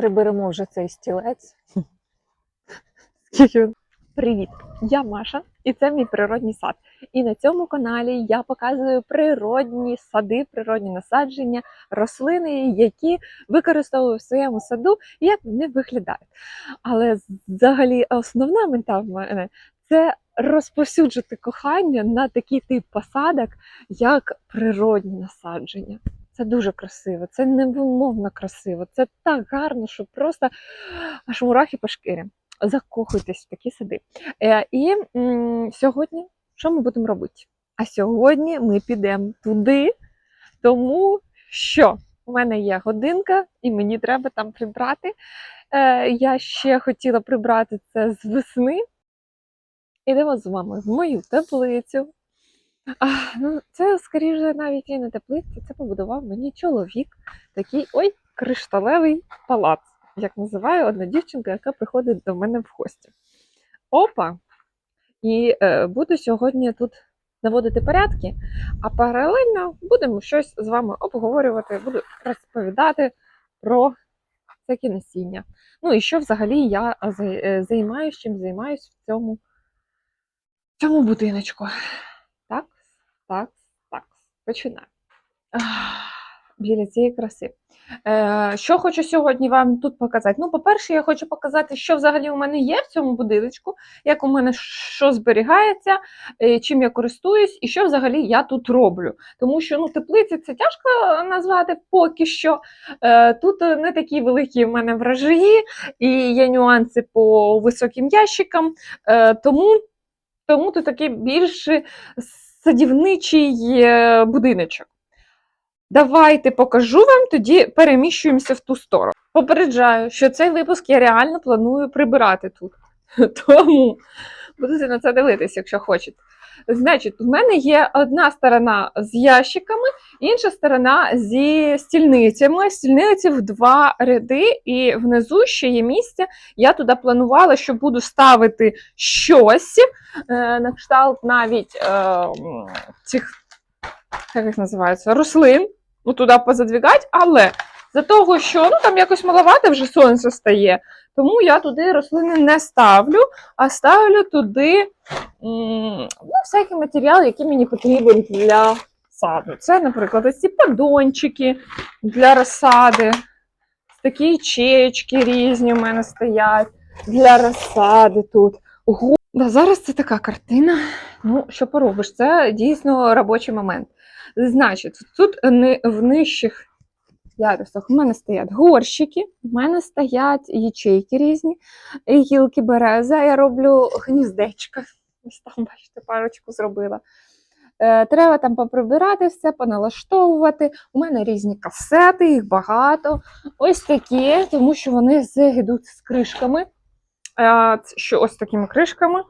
Приберемо вже цей стілець. Привіт! Я Маша, і це мій природній сад. І на цьому каналі я показую природні сади, природні насадження, рослини, які використовую в своєму саду як вони виглядають. Але взагалі основна мета в мене це розповсюджити кохання на такий тип посадок, як природні насадження. Це дуже красиво, це невимовно красиво, це так гарно, що просто аж мурахи по шкірі. Закохуйтесь в такі сади. Е, і сьогодні що ми будемо робити? А сьогодні ми підемо туди, тому що у мене є годинка, і мені треба там прибрати. Е, я ще хотіла прибрати це з весни. Ідемо з вами в мою теплицю. А, ну, це, скоріше, навіть і не теплиця, це побудував мені чоловік. Такий ой, кришталевий палац, як називаю одна дівчинка, яка приходить до мене в гості. Опа! І е, буду сьогодні тут наводити порядки, а паралельно будемо щось з вами обговорювати, буду розповідати про всякі насіння. Ну і що взагалі я займаюся, чим займаюсь в цьому, в цьому будиночку. Так, так, починаю. Біля цієї краси. Е, що хочу сьогодні вам тут показати? Ну, по-перше, я хочу показати, що взагалі у мене є в цьому будиночку, як у мене що зберігається, е, чим я користуюсь і що взагалі я тут роблю. Тому що ну, теплиці це тяжко назвати поки що. Е, тут не такі великі в мене вражаї, і є нюанси по високим ящикам. Е, тому, тому тут такий більш садівничий е, будиночок. Давайте покажу вам, тоді переміщуємося в ту сторону. Попереджаю, що цей випуск я реально планую прибирати тут. Тому будете на це дивитися, якщо хочете. Значить, в мене є одна сторона з ящиками, інша сторона зі стільницями. Стільниці в два ряди, і внизу ще є місце. Я туди планувала, що буду ставити щось, е, на кшталт навіть е, цих, як їх називається, рослин. Ну, туди позадвігати, але за того, що ну, там якось маловато вже сонце стає, тому я туди рослини не ставлю, а ставлю туди ну, всякий матеріал, який мені потрібен для саду. Це, наприклад, ось ці подончики для розсади, такі ячеєчки різні в мене стоять для розсади тут. Ого. Да, зараз це така картина. Ну, що поробиш? Це дійсно робочий момент. Значить, тут в нижчих ярусах у мене стоять горщики, в мене стоять ячейки різні, гілки береза. Я роблю гніздечка. Ось там, бачите, парочку зробила. Е, треба там поприбирати все, поналаштовувати. У мене різні касети, їх багато. Ось такі, тому що вони йдуть з кришками. Е, що ось такими кришками.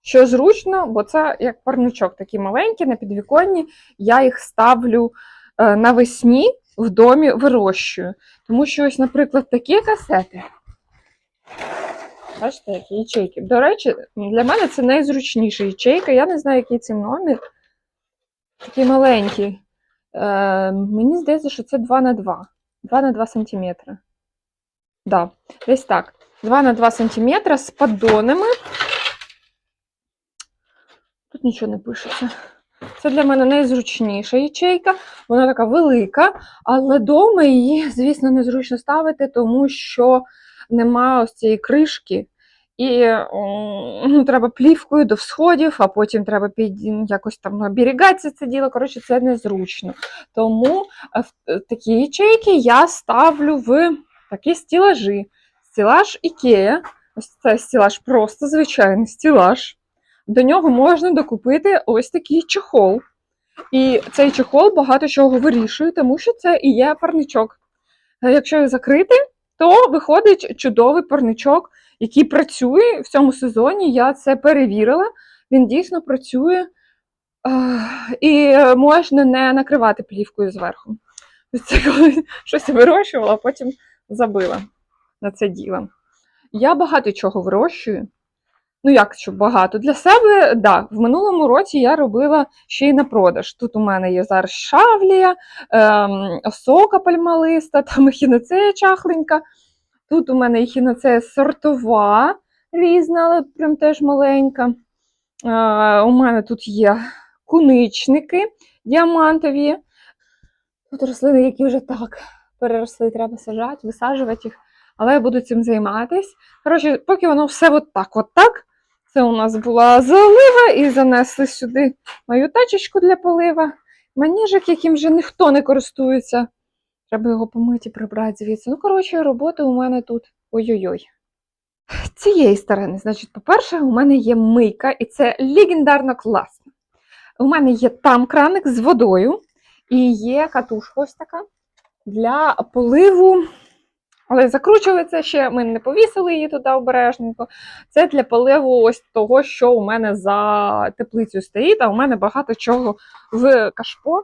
Що зручно, бо це як парничок такий маленький на підвіконні. Я їх ставлю е, навесні в домі вирощую. Тому що, ось, наприклад, такі касети. Бачите, які ячейки. До речі, для мене це найзручніша ячейка. Я не знаю, який це номер. Такий маленький. Е, Мені здається, що це 2 на 2 2 на 2 см. Да, десь так. 2 на 2 см з поддонами. Тут нічого не пишеться. Це для мене найзручніша ячейка. Вона така велика, але вдома її, звісно, незручно ставити, тому що немає ось цієї кришки. І ну, треба плівкою до всходів, а потім треба під якось там оберігатися це діло. Коротше, це незручно. Тому в такі ячейки я ставлю в такі стілажі. Стілаж Ікея. Ось це стілаж просто звичайний стілаж до нього можна докупити ось такий чехол. І цей чехол багато чого вирішує, тому що це і є парничок. Якщо його закрити, то виходить чудовий парничок, який працює в цьому сезоні. Я це перевірила. Він дійсно працює і можна не накривати плівкою зверху. Це коли щось вирощувала, а потім забила на це діло. Я багато чого вирощую. Ну, як що багато для себе, да, в минулому році я робила ще й на продаж. Тут у мене є зараз шавлія, ем, сока пальмалиста, там ехіноцея чахленька. Тут у мене ехіноцея сортова, різна, але прям теж маленька. Е, у мене тут є куничники діамантові. Тут рослини, які вже так переросли, треба сажати, висаджувати їх. Але я буду цим займатись. Коротше, поки воно все от так, от так. Це у нас була залива, і занесли сюди мою тачечку для полива. Маніжик, яким вже ніхто не користується. Треба його помити, прибрати звідси. Ну, коротше, роботи у мене тут ой-ой-ой. Цієї сторони, значить, по-перше, у мене є мийка, і це легендарно класно. У мене є там краник з водою, і є катушка ось така для поливу. Але закручували це ще, ми не повісили її туди обережненько. Це для поливу ось того, що у мене за теплицю стоїть, а у мене багато чого в кашпо.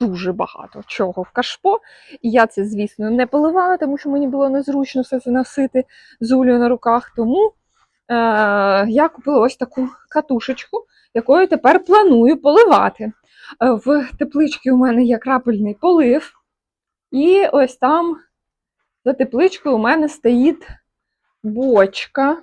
Дуже багато чого в кашпо. І я це, звісно, не поливала, тому що мені було незручно все це носити з улею на руках. Тому е- я купила ось таку катушечку, якою тепер планую поливати. Е, В тепличці у мене є крапельний полив, і ось там за тепличкою у мене стоїть бочка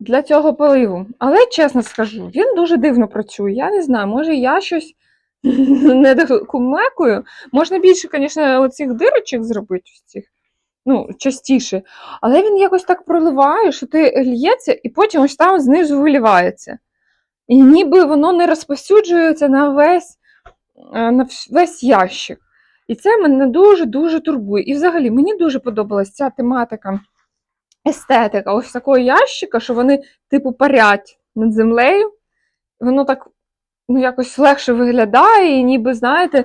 для цього поливу. Але чесно скажу, він дуже дивно працює. Я не знаю, може я щось не докумекую. Можна більше, звісно, оцих дирочок зробити, цих, ну, частіше. Але він якось так проливає, що ти лється, і потім ось там знизу виливається. І ніби воно не розповсюджується на весь, е, на весь ящик. І це мене дуже-дуже турбує. І взагалі мені дуже подобалась ця тематика, естетика ось такого ящика, що вони, типу, парять над землею. Воно так ну, якось легше виглядає, і ніби, знаєте,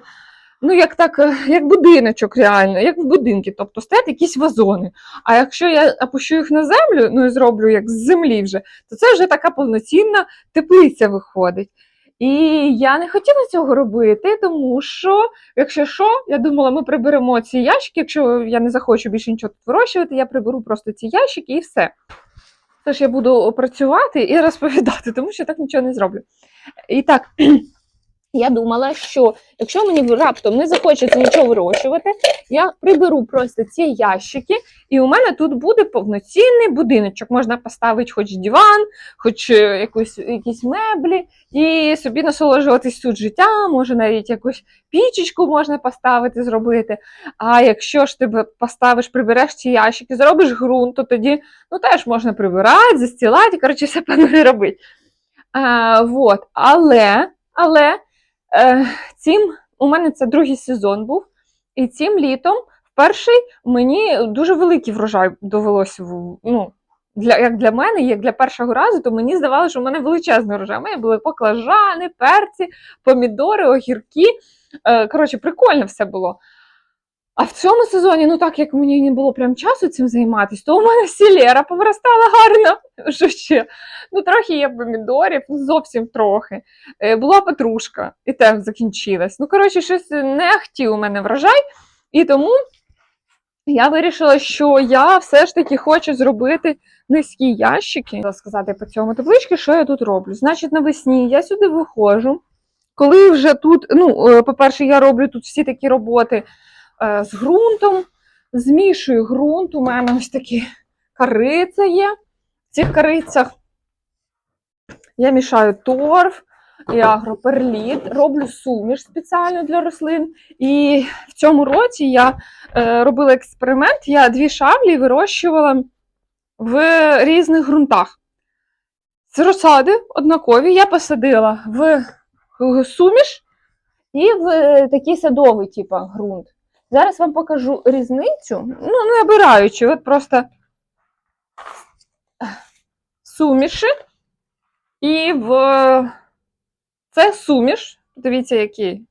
ну, як так, е, як будиночок реально, як в будинку, тобто стоять якісь вазони. А якщо я опущу їх на землю, ну і зроблю як з землі вже, то це вже така повноцінна теплиця виходить. І я не хотіла цього робити, тому що, якщо що, я думала, ми приберемо ці ящики. Якщо я не захочу більше нічого тут вирощувати, я приберу просто ці ящики і все. Тож я буду працювати і розповідати, тому що так нічого не зроблю. І так, я думала, що якщо мені раптом не захочеться нічого вирощувати, я приберу просто ці ящики, і у мене тут буде повноцінний будиночок. Можна поставити хоч диван, хоч е, якусь, якісь меблі, і собі насолоджуватись тут життям, може навіть якусь пічечку можна поставити, зробити. А якщо ж ти поставиш, прибереш ці ящики, зробиш ґрунт, то тоді ну, теж можна прибирати, застілати, коротше, все планую робити. А, вот. Але, але цим у мене це другий сезон був, і цим літом перший мені дуже великий врожай довелося. Ну, для, як для мене, як для першого разу, то мені здавалося, що в мене величезний врожай. У мене були поклажани, перці, помідори, огірки. Е, коротше, прикольно все було. А в цьому сезоні, ну так як мені не було прям часу цим займатися, то у мене сілера повиростала гарно. Що ще? Ну, трохи є помідорів, ну зовсім трохи. Е, була петрушка, і теж закінчилась. Ну, коротше, щось не ахтів у мене врожай. І тому я вирішила, що я все ж таки хочу зробити низькі ящики. Сказати по цьому табличці, що я тут роблю. Значить, навесні я сюди виходжу. Коли вже тут, ну, е, по-перше, я роблю тут всі такі роботи з ґрунтом, змішую ґрунт. У мене ось такі кариця є. В цих карицях я мішаю торф і агроперліт, роблю суміш спеціально для рослин. І в цьому році я е, робила експеримент, я дві шаблі вирощувала в різних ґрунтах. Це розсади однакові, я посадила в суміш і в е, такий садовий, типу, ґрунт. Зараз вам покажу різницю. Ну, не обираючи, от просто суміші. І в це суміш. Дивіться, які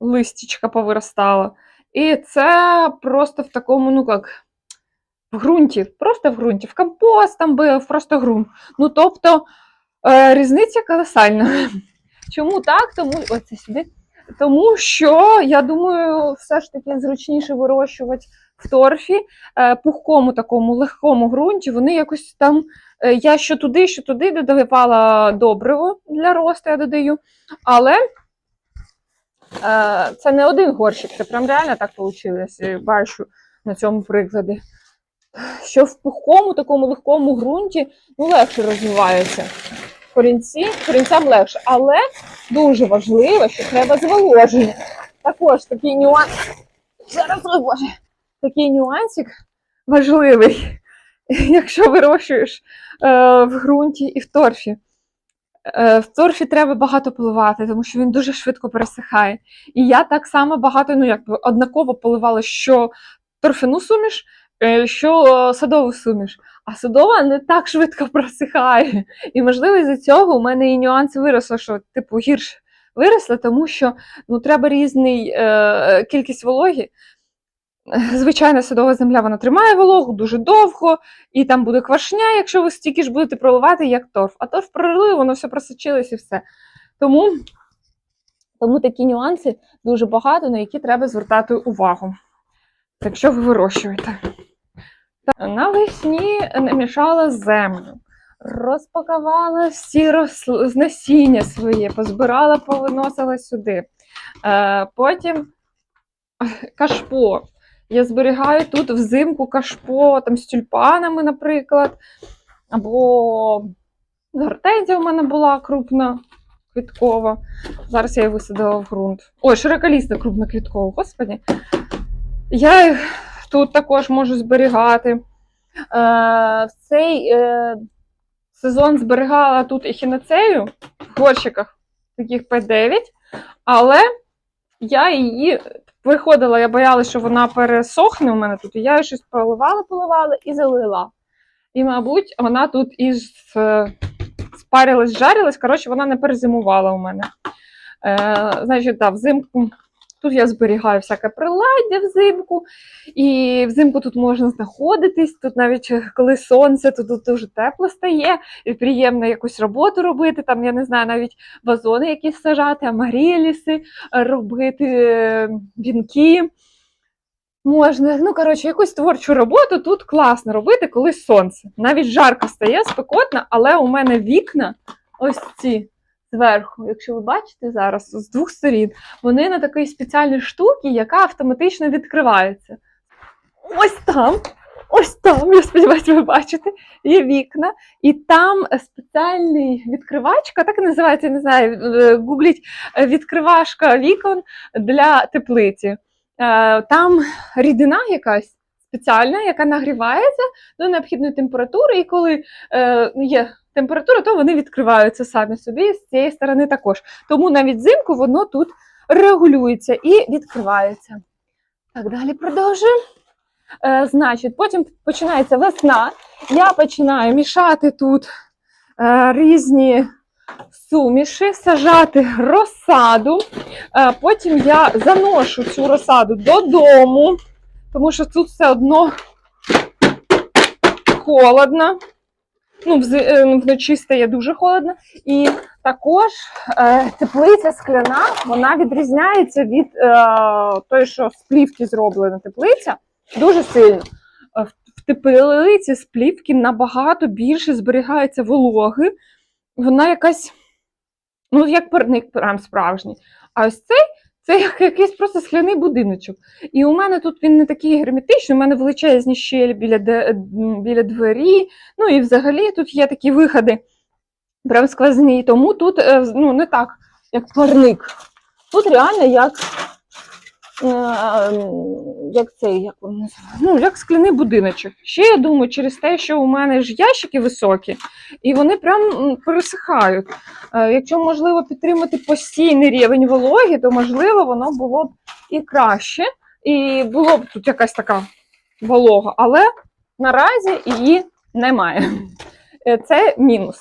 листічка повиростала. І це просто в такому, ну як, в ґрунті, просто в ґрунті, в компост там був, просто ґрунт. Ну, тобто е, різниця колосальна. Чому так? Тому оце сюди. Тому що я думаю, все ж таки зручніше вирощувати в торфі, е, пухкому такому легкому ґрунті, вони якось там. е, Я що туди, що туди додавала добриво для росту, я додаю. Але е, це не один горщик, це прям реально так вийшло. Я бачу на цьому прикладі. Що в пухкому такому легкому ґрунті ну, легше розвиваються корінці, корінцям легше. Але дуже важливо, що треба зволоження. Також такий нюанс. Зараз, Боже, такий нюансик важливий, якщо вирощуєш е, в ґрунті і в торфі. Е, в торфі треба багато поливати, тому що він дуже швидко пересихає. І я так само багато, ну якби однаково поливала, що торфяну суміш, що е, садову суміш. А садова не так швидко просихає. І, можливо, із-за цього у мене і нюанс виросло, що, типу, гірше виросли, тому що ну, треба різний е, кількість вологи. Звичайна садова земля вона тримає вологу дуже довго, і там буде квашня, якщо ви стільки ж будете проливати, як торф. А торф пролили, воно все просочилось і все. Тому, тому такі нюанси дуже багато, на які треба звертати увагу, якщо ви вирощуєте. Навесні намішала землю, розпакувала всі росл... насіння своє, позбирала, повиносила сюди. Е, потім кашпо. Я зберігаю тут взимку кашпо там, з тюльпанами, наприклад. Або гортензія у мене була крупна квіткова. Зараз я її висадила в ґрунт. Ой, широколісна крупна квіткова, господі. Я їх тут також можу зберігати. Е, в цей е, сезон зберігала тут ехінацею в горщиках, таких П9, але я її виходила, я боялася, що вона пересохне у мене тут, і я її щось проливала, поливала і залила. І, мабуть, вона тут і спарилась, жарилась, коротше, вона не перезимувала у мене. Е, значить, да, взимку тут я зберігаю всяке приладдя взимку, і взимку тут можна знаходитись. Тут навіть е, коли сонце, то тут дуже тепло стає, і приємно якусь роботу робити. Там, я не знаю, навіть вазони якісь сажати, амаріліси робити, е, вінки. Можна, ну коротше, якусь творчу роботу тут класно робити, коли сонце. Навіть жарко стає, спекотно, але у мене вікна ось ці зверху, якщо ви бачите зараз, з двох сторін, вони на такій спеціальній штуці, яка автоматично відкривається. Ось там, ось там, я сподіваюся, ви бачите, є вікна, і там спеціальний відкривачка, так і називається, я не знаю, е, гугліть е, відкривашка вікон для теплиці. Е, Там рідина якась спеціальна, яка нагрівається до необхідної температури, і коли е, є температура, то вони відкриваються самі собі з цієї сторони також. Тому навіть взимку воно тут регулюється і відкривається. Так, далі продовжуємо. Е, значить, потім починається весна. Я починаю мішати тут е, різні суміші, сажати розсаду. Е, потім я заношу цю розсаду додому, тому що тут все одно холодно. Ну, е, вночі стає дуже холодно. І також е, теплиця скляна, вона відрізняється від е, той, що з плівки зроблена теплиця, дуже сильно. Е, в теплиці з плівки набагато більше зберігається вологи. Вона якась, ну, як парник прям справжній. А ось цей це як якийсь просто скляний будиночок. І у мене тут він не такий герметичний, у мене величезні щелі біля, де, біля двері. Ну і взагалі тут є такі виходи прям сквозні. Тому тут е, ну, не так, як парник. Тут реально як, е, як цей, як він називає? Ну, як скляний будиночок. Ще я думаю, через те, що у мене ж ящики високі, і вони прям пересихають. Е, Якщо можливо підтримати постійний рівень вологи, то можливо воно було б і краще, і було б тут якась така волога, але наразі її немає. Е, Це мінус.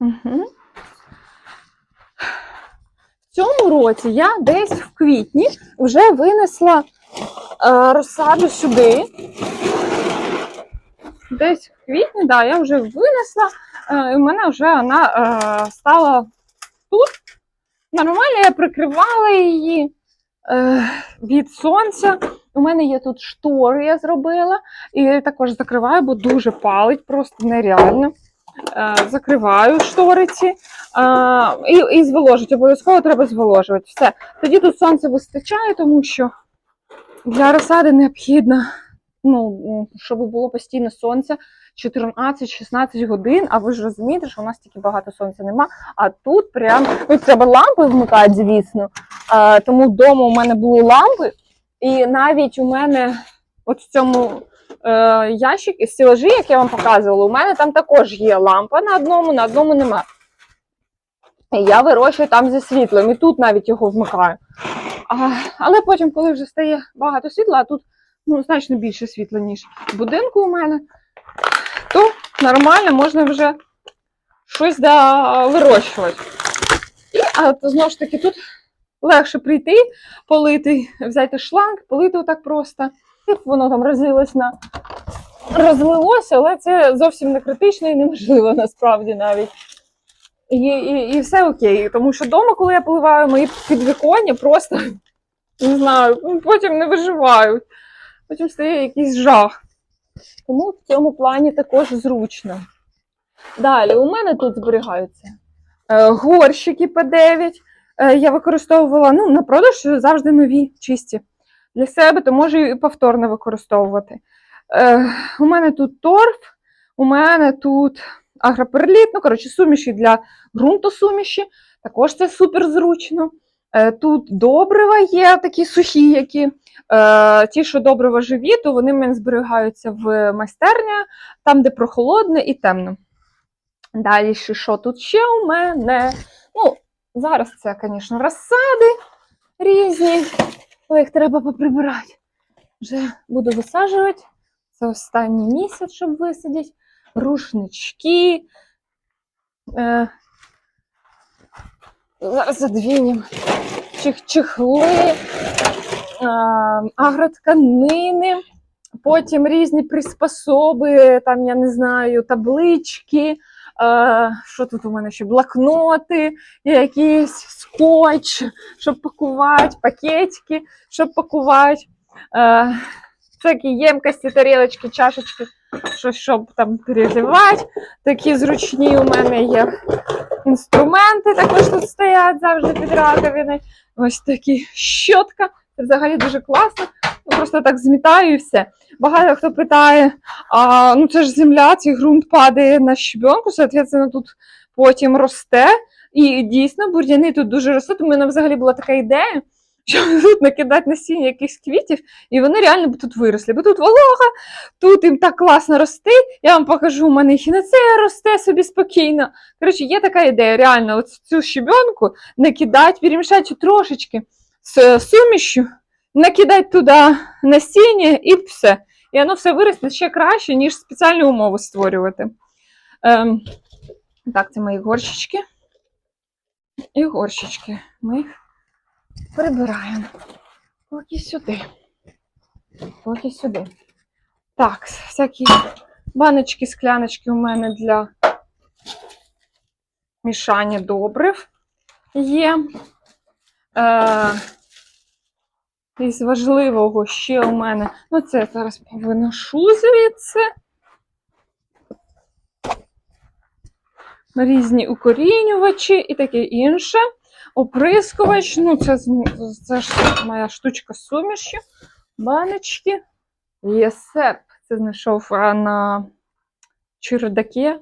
Угу. Цьому році я десь в квітні вже винесла е, розсаду сюди. Десь в квітні, да, я вже винесла, е, і в мене вже вона е, стала тут. Нормально, я прикривала її. від сонця. У мене є тут штори, я зробила, і також закриваю, бо дуже палить, просто нереально. Е, закриваю шториці е, і, і зволожить. Обов'язково треба зволожувати. Все. Тоді тут сонце вистачає, тому що для розсади необхідно, ну, щоб було постійно сонце 14-16 годин. А ви ж розумієте, що у нас тільки багато сонця нема. А тут прям ну, треба лампи вмикати, звісно. Е, тому вдома у мене були лампи, і навіть у мене от в цьому е, ящик стелажі, як я вам показувала, у мене там також є лампа на одному, на одному нема. І я вирощую там зі світлом, і тут навіть його вмикаю. А, але потім, коли вже стає багато світла, а тут ну, значно більше світла, ніж в будинку у мене, то нормально можна вже щось да, вирощувати. І а, знову ж таки, тут легше прийти, полити, взяти шланг, полити отак просто. Воно там розлилось на розлилося, але це зовсім не критично і неможливо насправді навіть. І, і, і все окей. Тому що вдома, коли я поливаю мої підвіконня, просто не знаю, потім не виживають. Потім стає якийсь жах. Тому в цьому плані також зручно. Далі, у мене тут зберігаються е, горщики П9. Е, я використовувала ну, на продаж завжди нові, чисті. Для себе, то можу і повторно використовувати. Е, у мене тут торф, у мене тут агроперліт, ну, коротше, суміші для ґрунтосуміші. Також це супер зручно. Е, Тут добрива є такі сухі, які е, ті, що добрива живі, то вони в мене зберігаються в майстерні, там, де прохолодно і темно. Далі, що тут ще у мене? Ну, зараз це, звісно, розсади різні, але їх треба поприбирати. Вже буду висаджувати. Це останній місяць, щоб висадити. Рушнички. Е, зараз задвінемо. Чих, чехли, е, агротканини, потім різні приспособи, там, я не знаю, таблички. Е, що тут у мене ще? Блокноти, якийсь скотч, щоб пакувати, пакетики, щоб пакувати. Е, всякі ємкості, тарілочки, чашечки, щось, щоб там переливати. Такі зручні у мене є інструменти, також тут стоять завжди під раковиною. Ось такі щотка. Це взагалі дуже класно. Ну, просто так змітаю і все. Багато хто питає, а, ну це ж земля, цей ґрунт падає на щебенку, соответственно, тут потім росте. І дійсно, бур'яни тут дуже ростуть. У мене взагалі була така ідея, щоб тут накидати насіння якихось квітів, і вони реально б тут виросли. Бо тут волога, тут їм так класно рости. Я вам покажу, у мене хінацея росте собі спокійно. Коротше, є така ідея, реально, от цю щебенку накидати, перемішати трошечки з сумішю, накидати туди насіння і все. І воно все виросте ще краще, ніж спеціальні умови створювати. Ем, так, це мої горщички. І горщички. Ми їх прибираємо. Поки сюди. Поки сюди. Так, всякі баночки, скляночки у мене для мішання добрив є. Е, із важливого ще у мене. Ну, це я зараз повиношу звідси. Різні укорінювачі і таке інше. Оприскувач. Ну, це, це ж моя штучка з суміші. Баночки. Єсеп. Це знайшов на чердаке.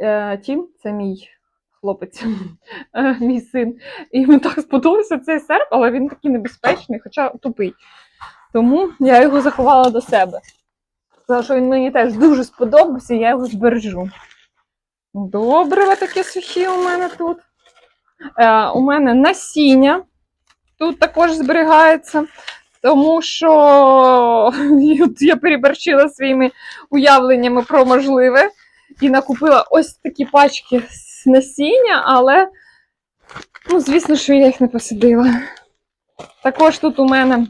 Е, Тім, це мій хлопець, е, мій син. І йому так сподобався цей серп, але він такий небезпечний, хоча тупий. Тому я його заховала до себе. Сказала, що він мені теж дуже сподобався, і я його збережу. Добре, таке сухі у мене тут. Е, у мене насіння тут також зберігається, тому що я переборчила своїми уявленнями про можливе і накупила ось такі пачки з насіння, але, ну, звісно, що я їх не посадила. Також тут у мене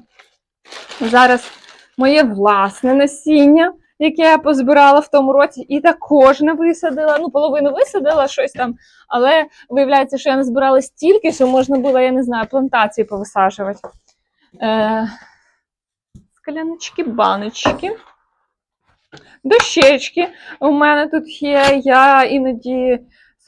зараз моє власне насіння, яке я позбирала в тому році, і також не висадила. Ну, половину висадила щось там, але виявляється, що я не збирала стільки, що можна було, я не знаю, плантації повисаджувати. е, скляночки, баночки, дощечки. У мене тут є. Я іноді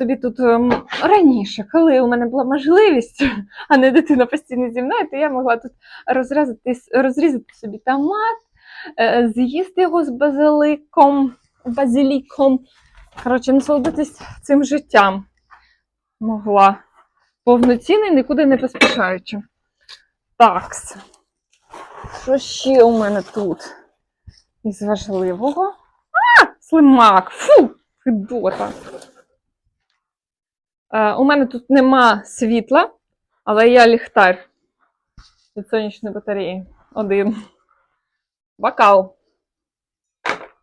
собі тут ем, раніше, коли у мене була можливість, а не дитина постійно зі мною, то я могла тут розрізати, собі томат, е, з'їсти його з базиликом, базиліком. Коротше, насолодитись цим життям могла. Повноцінно і нікуди не поспішаючи. Такс. Що ще у мене тут із важливого? А! Слимак! Фу! Фидота. Е, у мене тут нема світла, але є ліхтар від сонячної батареї. Один. Бокал.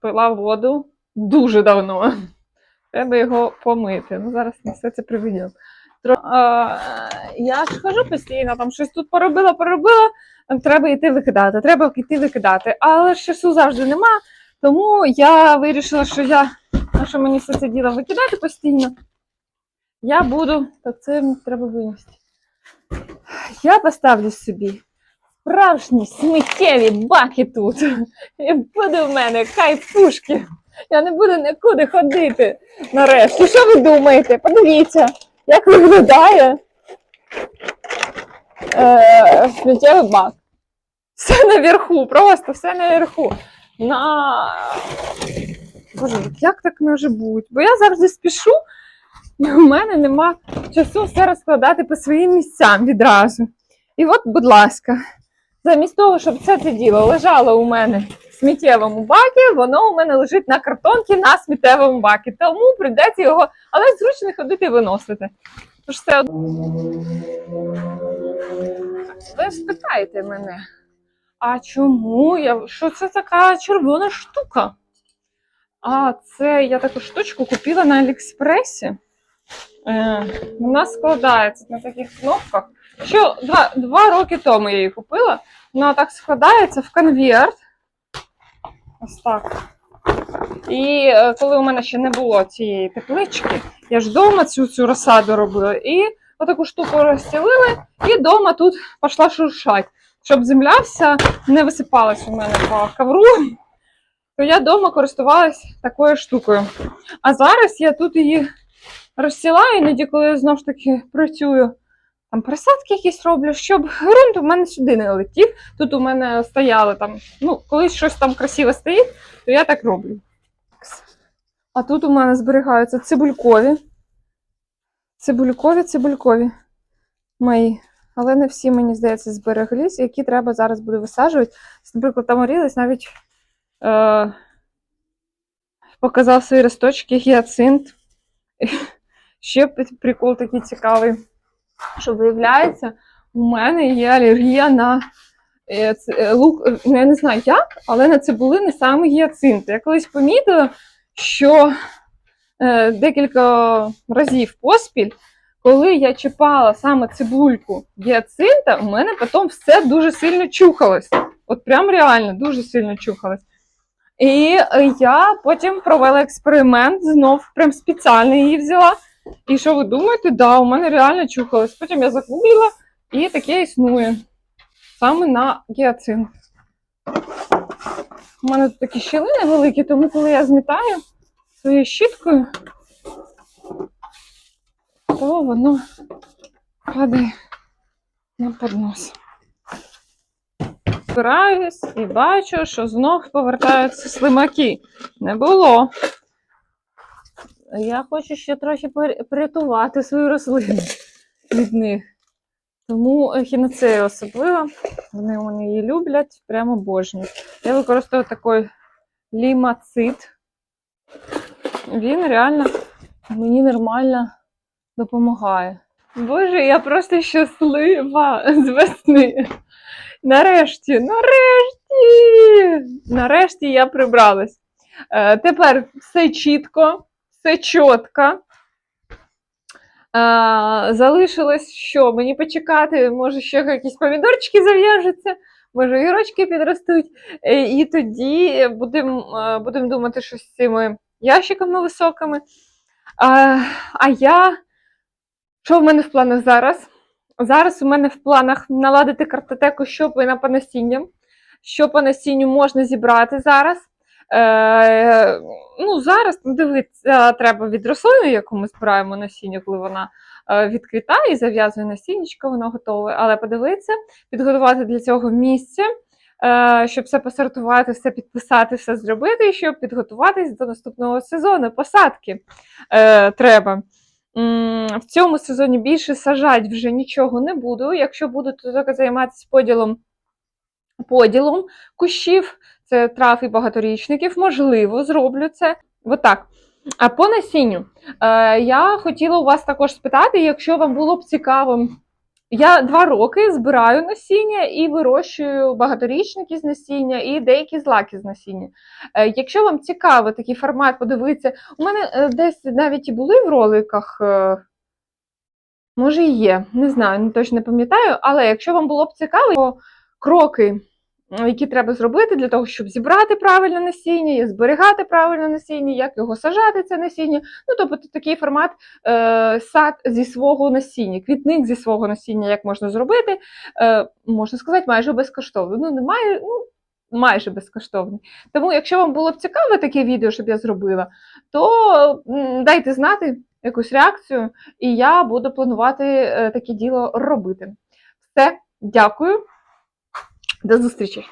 Пила воду дуже давно. Треба його помити. Ну, зараз на все це приведемо. Я ж хожу постійно, там щось тут поробила, поробила. Треба йти викидати, треба йти викидати. Але часу завжди нема. Тому я вирішила, що я, що мені все це діло викидати постійно. Я буду, так це треба винести. Я поставлю собі справжні сміттєві баки тут. І буде в мене кайфушки. Я не буду нікуди ходити нарешті. Що ви думаєте? Подивіться, як виглядає е, сміттєвий бак. Все наверху, просто все наверху. На... Боже, як так може бути? Бо я завжди спішу, у мене нема часу все розкладати по своїм місцям відразу. І от, будь ласка, замість того, щоб це це діло лежало у мене в сміттєвому бакі, воно у мене лежить на картонці на сміттєвому бакі. Тому прийдеться його, але зручно ходити виносити. Тож все од- ви спитаєте мене, а чому я? Що це така червона штука? А це я таку штучку купила на Аліекспресі. Е, вона складається на таких кнопках. Що два, два роки тому я її купила. Вона так складається в конверт. Ось так. І е, коли у мене ще не було цієї теплички, я ж вдома цю, цю розсаду робила. І отаку штуку розстелили, і вдома тут пішла шуршать. Щоб земля вся не висипалась у мене по ковру, то я вдома користувалась такою штукою. А зараз я тут її розсілаю, іноді, коли я знову ж таки працюю, там присадки якісь роблю, щоб ґрунт у мене сюди не летів. Тут у мене стояли там, ну, коли щось там красиве стоїть, то я так роблю. А тут у мене зберігаються цибулькові. Цибулькові, цибулькові мої. Але не всі, мені здається, збереглись, які треба зараз буду висаджувати. Наприклад, там орілись навіть е, показав свої росточки гіацинт. Ще прикол такий цікавий, що виявляється, у мене є алергія на е, е, лук, ну я не знаю як, але на цибулини саме гіацинти. Я колись помітила, що е, декілька разів поспіль, коли я чіпала саме цибульку гіацинта, у мене потім все дуже сильно чухалось. От прям реально дуже сильно чухалось. І е, я потім провела експеримент, знов прям спеціально її взяла. І що ви думаєте? Да, у мене реально чухалось. Потім я загуглила, і таке існує. Саме на гіацинт. У мене тут такі щілини великі, тому коли я змітаю своєю щіткою, то воно падає на поднос. Збираюсь і бачу, що знов повертаються слимаки. Не було. Я хочу ще трохи пор- порятувати свою рослину від них. Тому ехінацею особливо. Вони вони її люблять, прямо обожнюють. Я використовую такий лімацит. Він реально мені нормально допомагає. Боже, я просто щаслива з весни. Нарешті, нарешті! Нарешті я прибралась. Е, тепер все чітко, все чітко. Е, залишилось що? Мені почекати, може, ще якісь помідорчики зав'яжуться, може, гірочки підростуть. Е, і тоді будемо е, будем думати, що з цими ящиками високими. А, а я, що в мене в планах зараз? Зараз у мене в планах наладити картотеку, що по на- по насінням, що по насінню можна зібрати зараз. Е, ну, зараз ну, дивитися треба від рослини, яку ми збираємо насіння, коли вона е, відквітає і зав'язує насіннячко, воно готове. Але подивитися, підготувати для цього місце, е, щоб все посортувати, все підписати, все зробити, щоб підготуватись до наступного сезону. Посадки е, треба. В цьому сезоні більше сажать вже нічого не буду. Якщо буду, то тільки займатися поділом, поділом кущів, це трав і багаторічників. Можливо, зроблю це. Отак. А по насінню е, я хотіла у вас також спитати, якщо вам було б цікаво. Я два роки збираю насіння і вирощую багаторічники з насіння і деякі злаки з насіння. Е, якщо вам цікаво такий формат, подивитися, у мене е, десь навіть і були в роликах. е, Може, і є, не знаю, точно не пам'ятаю, але якщо вам було б цікаво, то кроки, які треба зробити для того, щоб зібрати правильне насіння, і зберігати правильне насіння, як його сажати, це насіння. Ну, тобто такий формат е, сад зі свого насіння, квітник зі свого насіння, як можна зробити, е, можна сказати, майже безкоштовно. Ну, немає, ну, майже безкоштовний. Тому, якщо вам було б цікаве таке відео, щоб я зробила, то дайте знати якусь реакцію, і я буду планувати е, таке діло робити. Все, дякую, до зустрічі!